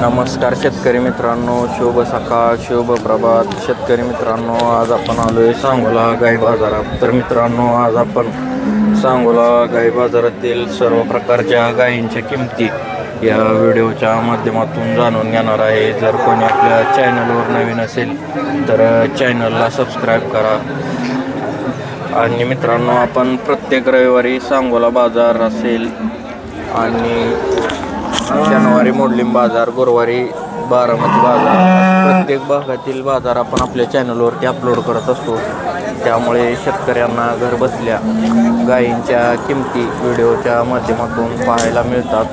नमस्कार शेतकरी मित्रांनो शुभ सकाळ शुभ प्रभात. शेतकरी मित्रांनो आज आपण आलो आहे सांगोला गाई बाजारात. तर मित्रांनो आज आपण सांगोला गाई बाजारातील सर्व प्रकारच्या गायींच्या किमती या व्हिडिओच्या माध्यमातून जाणून घेणार आहे. जर कोणी आपल्या चॅनलवर नवीन असेल तर चॅनलला सबस्क्राईब करा. आणि मित्रांनो आपण प्रत्येक रविवारी सांगोला बाजार असेल आणि शनिवारी मोडलिंग बाजार गुरुवारी बारामती बाजार. प्रत्येक भागातील बाजार आपण आपल्या चॅनलवरती अपलोड करत असतो. त्यामुळे शेतकऱ्यांना घर बसल्या गायींच्या किमती व्हिडिओच्या माध्यमातून पाहायला मिळतात.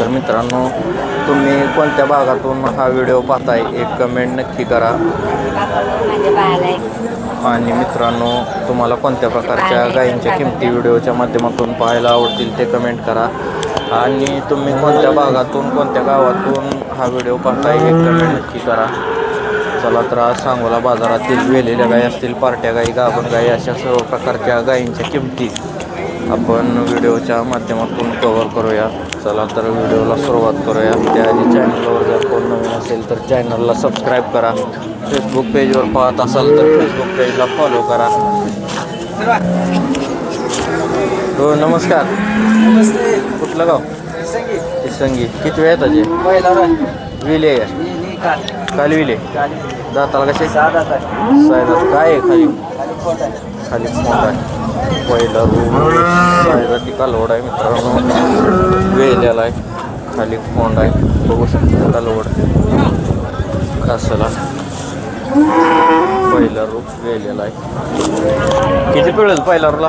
तर मित्रांनो तुम्ही कोणत्या भागातून हा व्हिडिओ पाहताय एक कमेंट नक्की करा. आणि मित्रांनो तुम्हाला कोणत्या प्रकारच्या गायींच्या किमती व्हिडिओच्या माध्यमातून पाहायला आवडतील ते कमेंट करा. आणि तुम्ही कोणत्या भागातून कोणत्या गावातून हा व्हिडिओ पाहताय हे कमेंट नक्की करा. चला तर आज सांगोला बाजारातील वेलेल्या गाई असतील पार्ट्या गाई गाभण गाई अशा सर्व प्रकारच्या गायींच्या किमती आपण व्हिडिओच्या माध्यमातून कव्हर करूया. चला तर व्हिडिओला सुरुवात करूया. त्याआधी चॅनलवर जर कोण नवीन असेल तर चॅनलला सबस्क्राईब करा. फेसबुक पेजवर पाहत असाल तर फेसबुक पेजला फॉलो करा. हो नमस्कार. नमस्ते. कुठलं गाव संगीत किती वेळ त्याचे विले काल विले? दाताला कसे? सायदात काय आहे खाली? खाली खोट आहे. खाली फोंड आहे. पहिला रूम सायदा ती कालवड आहे मित्रांनो. वेलेला आहे. खाली फोंड आहे. बघू शकता कालवड. कासला पहिला रूप वेलेला आहे. किती पिळेल पहिला रूला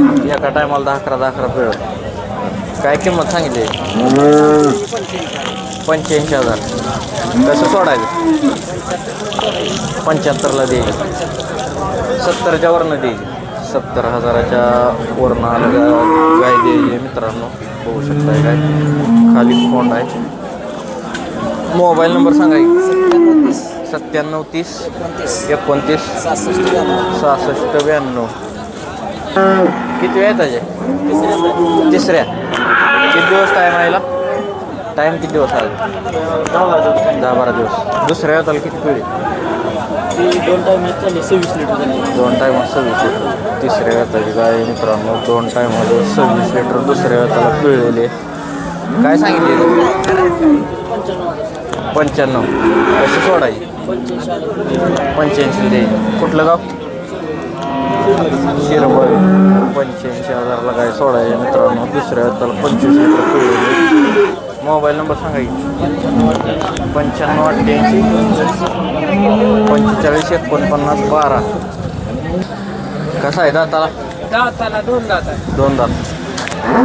एका टायमाला दहा अकरा दहा अकरा पिळेल काय किंमत सांगितली? पंच्याऐंशी हजार. कसं सोडायचं? पंच्याहत्तरला द्यायची सत्तरच्या वरनं द्यायची सत्तर हजाराच्या वरनं आलं गाय द्यायची मित्रांनो बघू शकताय काय? खाली फोंड आहे. मोबाईल नंबर सांगा की. सत्त्याण्णव तीस. एकोणतीस. सहासष्ट ब्याण्णव. किती वेळ त्याचे तिसऱ्या. किती दिवस टाईम आहे टाईम किती दिवस आहे? दहा बारा दिवस. दुसऱ्या वेळाला किती पिढी दोन चालली सव्वीस लिटर दोन टायमात सव्वीस लिटर तिसऱ्या वेळाची गाय मित्रांनो दोन टायमामध्ये सव्वीस लिटर दुसऱ्या वेळाला पिळलेले काय सांगितले पंच्याण्णव. कशी सोडायची आले पंच्याऐंशी. द्यायची कुठलं गाव? शिरबळ पंच्याऐंशी हजारला काय सोडायचे मित्रांनो. दुसऱ्या वेळाला पंचवीस लिटर मोबाईल नंबर सांगायची पंच्याण्णव अठ्ठ्याऐंशी. पंचेचाळीस एकोणपन्नास बारा. कसा आहे दाताला? दाताला दोन दात आहे. दोन दात.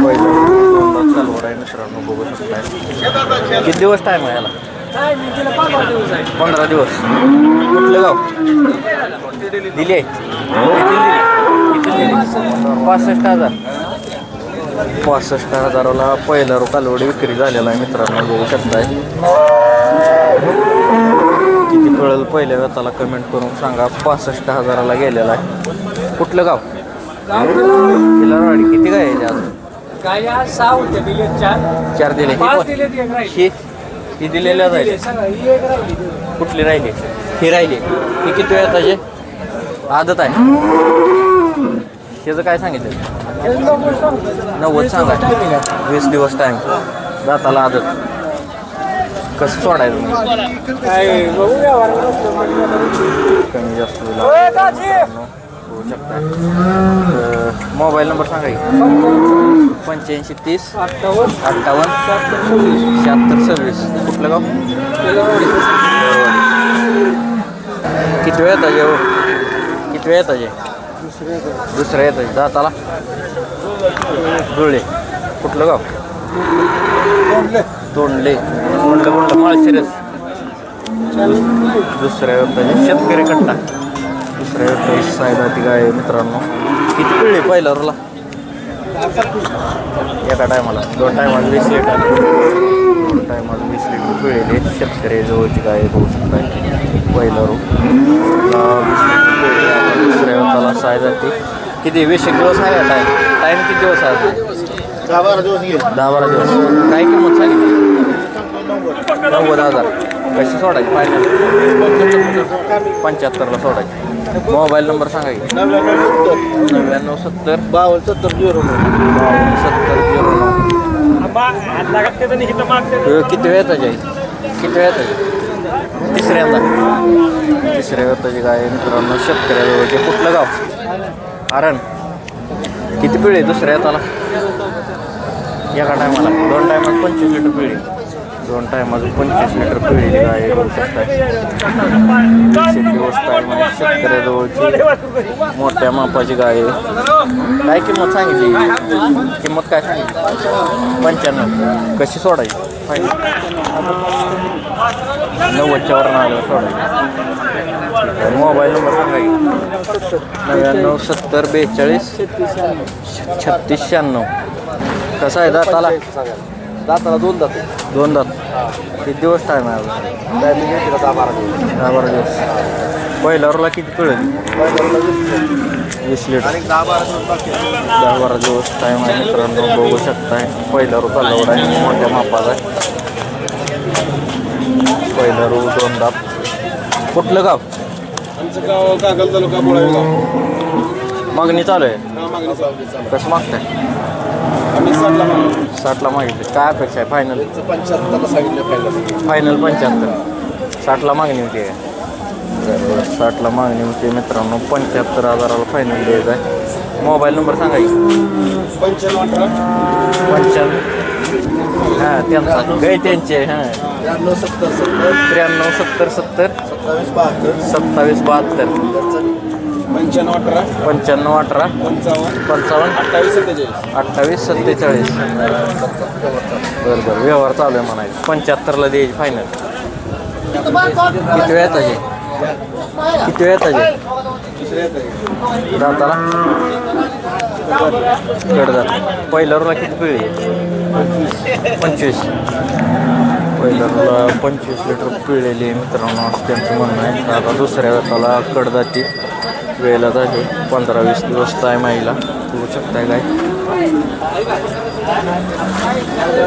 पहिलं दोन दात चालवड आहे मित्रांनो. बघू शकताय. किती दिवस टाईम आहे याला? पंधरा दिवस कुठलं गाव? दिली आहे. पासष्ट हजार. पासष्ट हजाराला पहिला रो कालवडी विक्री झालेला आहे मित्रांनो बघू शकताय. किती कळेल पहिल्या व्यताला कमेंट करून सांगा. पासष्ट हजाराला गेलेला आहे. कुठलं गाव? किल्लारवाडी किती काय आहे आज काय आज सहा होते चार. चार दिले. ही ही दिलेल्या राहिली कुठली राहिली? ही राहिली. ही किती वेळ त्याचे आदत आहे. त्याचं काय सांगितलं? नव्वद सांगा. वीस दिवस टाईम दाताला आदत. कसं सोडायचं? कमी जास्त होईल शकता मोबाईल नंबर सांगा की. पंच्याऐंशी तीस. अठ्ठावन्न. अठ्ठावन्न शहात्तर सव्वीस. शहात्तर सव्वीस कुठलं गाव? किती वेळ येतात जेव किती वेळ येतात दुसरं येतं दाताला? धुळे. कुठलं गाव? तोंडले तोंडलं कुठलं माळशिरस. दुसऱ्या शेतकरी कट्टा. दुसऱ्या येतं सायदा ती गाय आहे मित्रांनो. किती पिळली पहिला रोला एका टायमाला. दोन टायमाला वीस लिटर. दोन टायमाला वीस लिटर पिळेले. शेतकरी जवळची गाय बघू शकताय. पहिला रो वीस लिटर पिळले. दुसऱ्या किती? वीस एक दिवस आहे टाईम टाईम किती दिवस आहे? दहा बारा दिवस दहा बारा दिवस. काय किंमत सांगितली? नव्वद हजार. कशी सोडायची फायनल पंच्याहत्तरला सोडायची. मोबाईल नंबर सांगा की. नव्याण्णव सत्तर. बावन्न सत्तर झिरो बावन्न सत्तर झिरो नऊ किती वेळ जाईल किती वेळ येतं तिसऱ्यांदा. तिसऱ्या वेळाची गाय मित्रांनो शेतकऱ्याजवळचे कुठलं गाव? आरण. किती पिढी आहे दुसऱ्या येताला एका टायमाला. दोन टायमात पंचवीस लिटर पिढी दोन टायमाचं पंचवीस लिटर पिळलेली गाय आहे, बघू शकताय गोष्ट आहे म्हणजे शेतकऱ्याजवळची मोठ्या मापाची गाय आहे. काय किंमत सांगितली? किंमत काय सांगितली? पंच्याण्णव. कशी सोडायची? फायनल. नव्वदच्या वरून आलं सोडायची. मोबाईल नंबर सांगा नव्याण्णव सत्तर बेचाळीस छत्तीस शहाण्णव. कसा आहे दाताला? दाताला दोन दात. दोन दात. किती दिवस टाईम आहे अजून? टायमिंग येते का दहा बारा दिवस? दहा बारा दिवस. पहिल्यावरला किती पिळेल वीस लिटर. आणि दहा बारा दिवस बाकी आहे. दहा बारा दिवस टाईम आहे मित्रांनो बघू शकताय. पहिला रू चालवड आहे. मोठ्या मापाचा आहे. पहिला रू दोन दात. कुठलं गाव? आमचं गाव कागल तालुका बोळावी गाव. मागणी चालू आहे. हा, मागणी चालू आहे. कसं मागताय? आम्ही साठला मागणी साठला मागितले. काय अपेक्षा आहे? फायनल पंच्याहत्तरला सांगितलं फायनल पंच्याहत्तर. साठला मागणी होती. आहे बरं, बरं. साठला मागणी होती. मित्रांनो पंच्याहत्तर हजाराला फायनल द्यायचं आहे. मोबाईल नंबर सांगा की. पंच्याण्णव अठरा. पंच्याण्णव. हां त्यांचा. गै त्यांचे हां. त्र्याण्णव सत्तर सत्तर. त्र्याण्णव सत्तर सत्तर. सत्तावीस बहात्तर. सत्तावीस बहात्तर. पंच्याण्णव अठरा. पंच्याण्णव अठरा. पंचावन्न. पंचावन्न. अठ्ठावीस सत्तेचाळीस. अठ्ठावीस सत्तेचाळीस. बरं बरं. व्यवहार चालू आहे म्हणायचं. पंच्याहत्तरला द्यायची फायनल किती वेळ आहे किती वेळ आहे येत दाताला कडदात पहिल्यावरला किती पिळी? आहे पंचवीस. पहिल्यावरला पंचवीस लिटर पिळलेली आहे मित्रांनो. असं त्यांचं म्हणणं आहे. आता दुसऱ्या वेळाला कडदाती वेळेला झाली पंधरा वीस दिवस टाईम आईला बघू शकताय काय?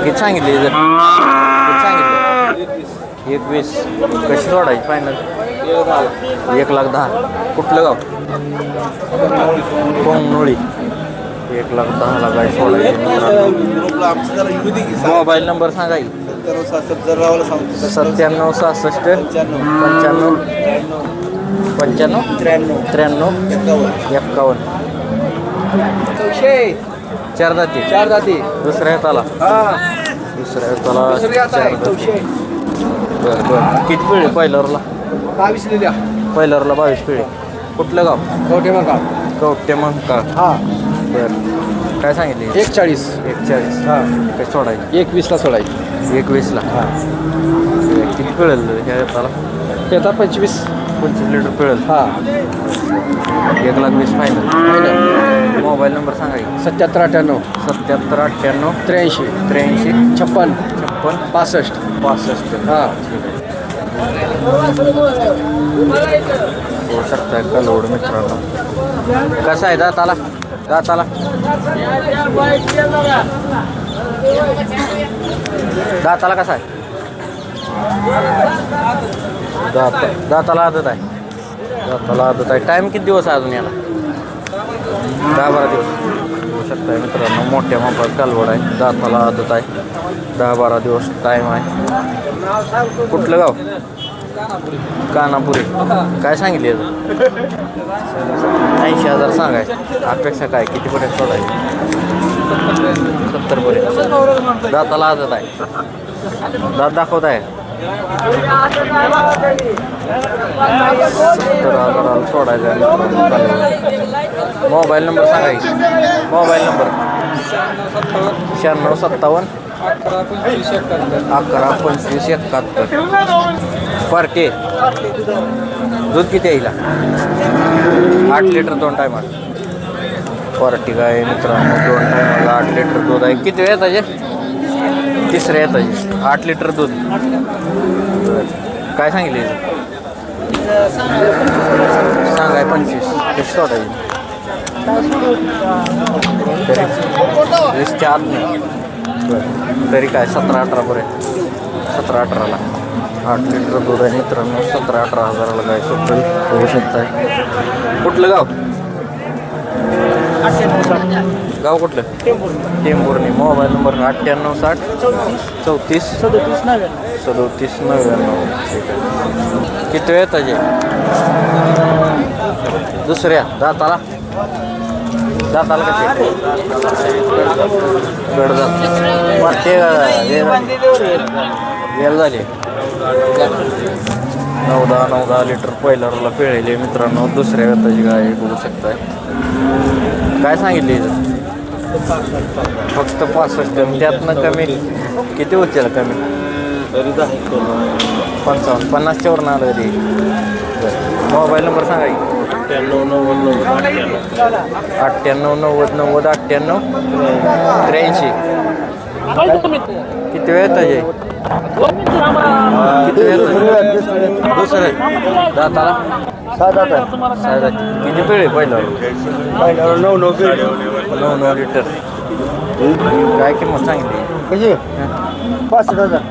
किती सांगितली जर किती सांगितलं. एकवीस कशी सोडायची फायनल एक लाख दहा. कुठलं गाव? कोंगनोळी एक लाख दहा लाख आहे सोडायची मोबाईल नंबर सांगा की. सत्तर सासष्ट जर रावाला सांगतो. सत्त्याण्णव सहासष्ट पंच्याण्णव. पंच्याण्णव? त्र्याण्णव. त्र्याण्णव? एकावन्न. एक्कावन्न चार जाती. चार जाती. दुसऱ्या हाताला. हा. दुसऱ्या हाताला दुसरी आता चार आहे जाती. चौशे बरं बरं. किती पिढी पहिल्यावरला? बावीस लिहिल्या. पहिल्यावरला बावीस पिढी. कुठलं गाव? कवठे मग कवटे मग का हा. बरं. काय सांगितले? एक चाळीस एकचाळीस. हा. काय सोडायची? एकवीसला सोडायची. एकवीसला. हा. किती पिळेल ह्या हाताला? येतात पंचवीस. पंचवीस लिटर पिळेल हा. एक लाख वीस फायनल मोबाईल नंबर सांगा की. सत्याहत्तर अठ्ठ्याण्णव. सत्याहत्तर अठ्ठ्याण्णव. त्र्याऐंशी. त्र्याऐंशी. छप्पन. छप्पन. पासष्ट पासष्ट हा. होऊ शकताय कलोड मित्रांनो? कसा आहे दाताला? दाताला? दाताला कसा आहे? दात दाताला आदत आहे. दाताला आदत आहे. टाईम किती दिवस आहे अजून याला? दहा बारा दिवस. होऊ शकताय मित्रांनो मोठ्या मापात कालवड आहे. दाताला आदत आहे. दहा बारा दिवस टाईम आहे. कुठलं गाव? कानापुरी. काय सांगितले ऐंशी हजार सांगाय. अपेक्षा काय? किती पर्यंत सोडायची? सत्तर पर्यंत. दाताला आदत आहे. दात दाखवत आहे सोडायचं मोबाईल नंबर सांगा की. Mobile number. शहाण्णव सत्तावन्न. अकरा पंचवीस एकाहत्तर. पार्टी दूध किती आहे आठ लिटर दोन टायमाला पार्टी काय मित्रांनो? दोन टायमाला आठ लिटर दूध आहे. किती वेळ त्याचे? तिसऱ्या येतात आठ लिटर दूध. काय सांगितले सांगाय पंचवीस. तेच सोडायची तरी. वीसच्या आत नाही. तरी काय? सतरा अठरापर्यंत सतरा अठराला. आठ लिटर दूध आहे मित्रांनो. सतरा अठरा हजाराला गाय सोपं होऊ शकत आहे कुठलं गाव? गाव कुठलं? टेंभुर्णी. मोबाईल नंबर अठ्ठ्याण्णव साठ. चौतीस. सदतीस नव्याण्णव. सदोतीस नव्याण्णव. ठीक आहे किती वेळ ताजे? दुसऱ्या. दाताला? दाताला कसे गडदात वाटते वेळ झाले. नऊ दहा नऊ दहा लिटर पहिल्याला पिळेले मित्रांनो. दुसऱ्या वेताची गाय बघू शकताय. काय सांगितले फक्त पासष्ट त्यातनं कमी. किती होतील कमी? तरी पंचावन्न. पन्नासच्या वरून आलं ते मोबाईल नंबर सांगा. अठ्ठ्याण्णव नव्वद नव्वद अठ्ठ्याण्णव. नव्वद नव्वद अठ्ठ्याण्णव त्र्याऐंशी. किती वेळ ताजे किती वेळ दुसरं दाताला. साधा किती पिळे पहिलं. नऊ नऊ नऊ नऊ लिटर. काय किंमत सांगितली? कशी? पासष्ट हजार.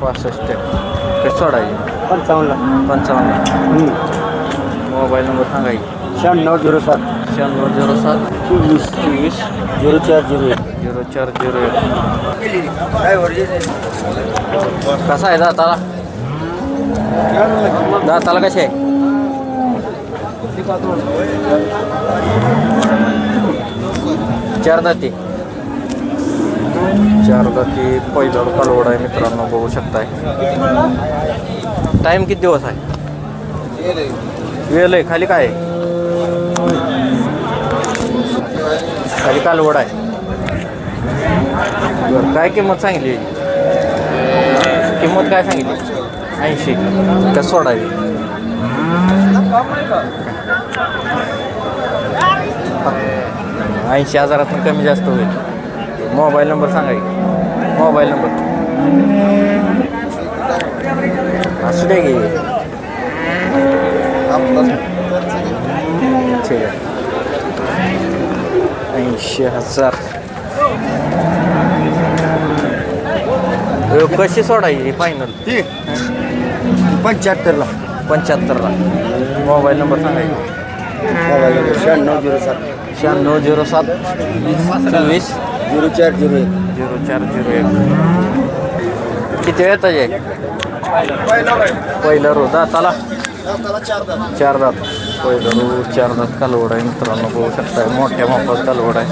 पासष्ट. कशी सोडायची? पंचावन्नला पंचावन्न. मोबाईल नंबर सांगा की. शहाण्णव झिरो सात. शहाण्णव झिरो सात. चोवीस. चोवीस. झिरो चार झिरो एक. झिरो चार झिरो एक. कसा आहे दाताला? दाताला कसे आहे? चार दाती. चार दाती पहिला कालवड आहे मित्रांनो बघू शकताय. टाईम किती दिवस आहे? वेळ आहे खाली काय आहे? खाली कालवड आहे. बरं काय किंमत सांगितली? किंमत काय सांगितली? ऐंशी. का सोडावी ऐंशी हजारातून कमी जास्त होईल. मोबाईल नंबर सांगा की. Mobile number. असू दे की. ठीक आहे. ऐंशी हजार. कशी सोडायची फायनल पंच्याहत्तरला. पंच्याहत्तरला. मोबाईल नंबर सांगायचा शहाण्णव झिरो सात शहाण्णव झिरो सात चोवीस झिरो चार झिरो एक झिरो चार झिरो एक किती वेळ आहे पहिलं रो दाताला चार दात पहिलं रो चार दात कालवड आहे मित्रांनो बघू शकताय मोठ्या मोठा कालवड आहे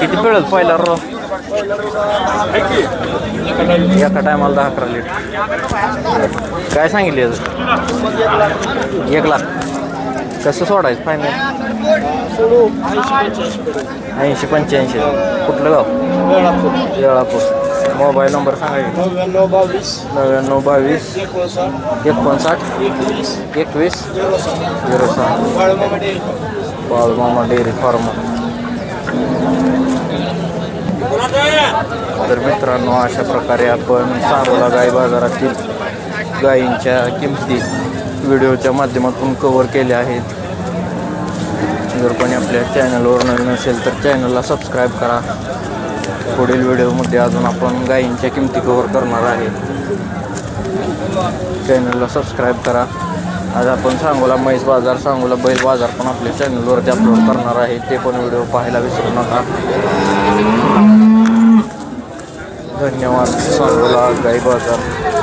किती पिळेल पहिला रो एका टायमाला दहा अकरा लिटर काय सांगितले अजून एक लाख कसं सोडायचं फायनल ऐंशी पंच्याऐंशी. कुठलं गाव? येळापूर. मोबाईल नंबर सांगायचे नव्याण्णव बावीस नव्याण्णव बावीस. एकोणसाठ. एकोणसाठ एकवीस. एकवीस झिरो सहा. झिरो सहा Balmama dairy Balmama dairy farm. तर मित्रांनो अशा प्रकारे आपण सांगोला गाई बाजारातील गायींच्या किमती व्हिडिओच्या माध्यमातून कव्हर केले आहेत. जर कोणी आपल्या चॅनलवर नवीन असेल तर चॅनलला सबस्क्राईब करा. पुढील व्हिडिओमध्ये अजून आपण गायींच्या किमती कव्हर करणार आहे. चॅनलला सबस्क्राईब करा. आज आपण सांगोला म्हैस बाजार सांगोला बैल बाजार पण आपल्या चॅनलवरती अपलोड करणार आहे. ते पण व्हिडिओ पाहायला विसरू नका. धन्यवाद सांगोला गाई बाजार.